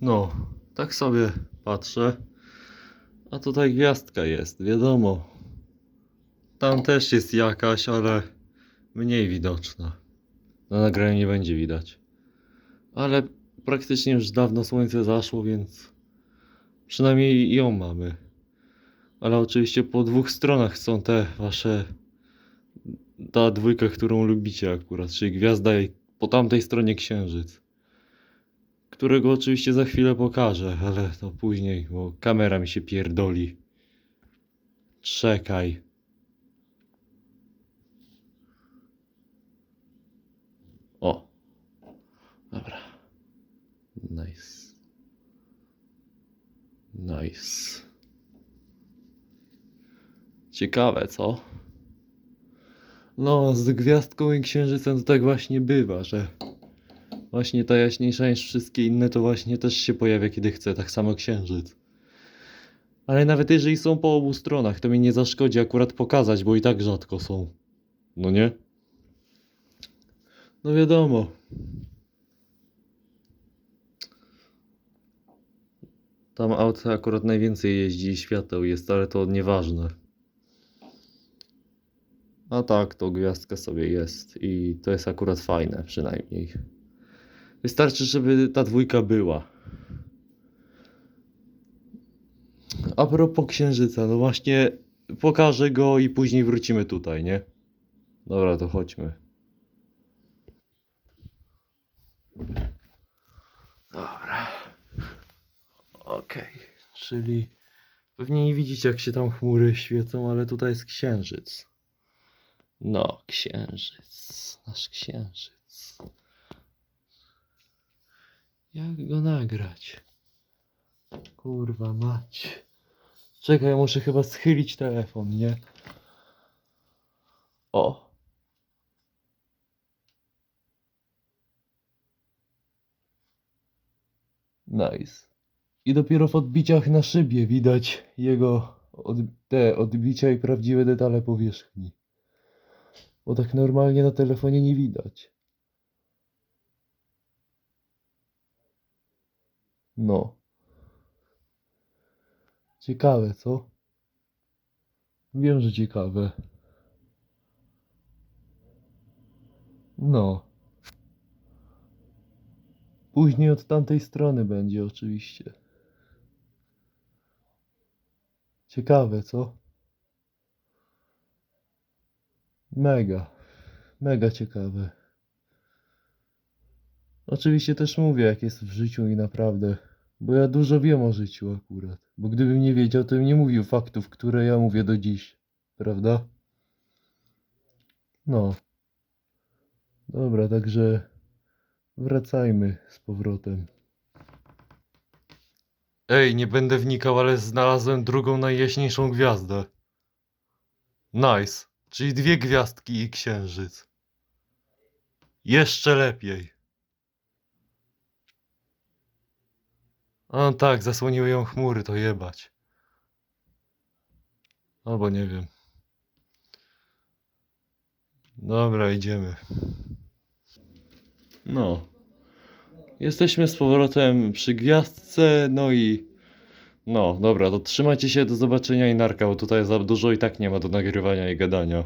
No, tak sobie patrzę. A tutaj gwiazdka jest, wiadomo. Tam też jest jakaś, ale mniej widoczna. Na nagraniu nie będzie widać. Ale praktycznie już dawno słońce zaszło, więc przynajmniej ją mamy. Ale oczywiście po dwóch stronach są te wasze. Ta dwójka, którą lubicie akurat, czyli gwiazda i po tamtej stronie księżyc. Którego oczywiście za chwilę pokażę, ale to później, bo kamera mi się pierdoli. Czekaj. O. Dobra. Nice. Nice. Ciekawe, co? No, z gwiazdką i księżycem to tak właśnie bywa, że właśnie ta jaśniejsza niż wszystkie inne to właśnie też się pojawia kiedy chce, tak samo księżyc. Ale nawet jeżeli są po obu stronach, to mi nie zaszkodzi akurat pokazać, bo i tak rzadko są. No nie? No wiadomo. Tam auto akurat najwięcej jeździ i świateł jest, ale to nieważne. A tak, to gwiazdka sobie jest i to jest akurat fajne przynajmniej. Wystarczy, żeby ta dwójka była. A propos księżyca, no właśnie pokażę go i później wrócimy tutaj, nie? Dobra, to chodźmy. Dobra. Okej, czyli pewnie nie widzicie jak się tam chmury świecą, ale tutaj jest księżyc. No, księżyc, nasz księżyc. Jak go nagrać? Kurwa mać. Czekaj, ja muszę chyba schylić telefon, nie? O. Nice. I dopiero w odbiciach na szybie widać jego od, te odbicia i prawdziwe detale powierzchni. Bo tak normalnie na telefonie nie widać. No. Ciekawe, co? Wiem, że ciekawe. No. Później od tamtej strony będzie oczywiście. Ciekawe, co? Mega. Mega ciekawe. Oczywiście też mówię, jak jest w życiu i naprawdę. Bo ja dużo wiem o życiu akurat. Bo gdybym nie wiedział, to bym nie mówił faktów, które ja mówię do dziś. Prawda? No. Dobra, także wracajmy z powrotem. Ej, nie będę wnikał, ale znalazłem drugą najjaśniejszą gwiazdę. Nice. Czyli dwie gwiazdki i księżyc. Jeszcze lepiej. A tak, zasłoniły ją chmury, to jebać. Albo nie wiem. Dobra, idziemy. No. Jesteśmy z powrotem przy gwiazdce, no i... No, dobra, to trzymajcie się, do zobaczenia i narka, bo tutaj za dużo i tak nie ma do nagrywania i gadania.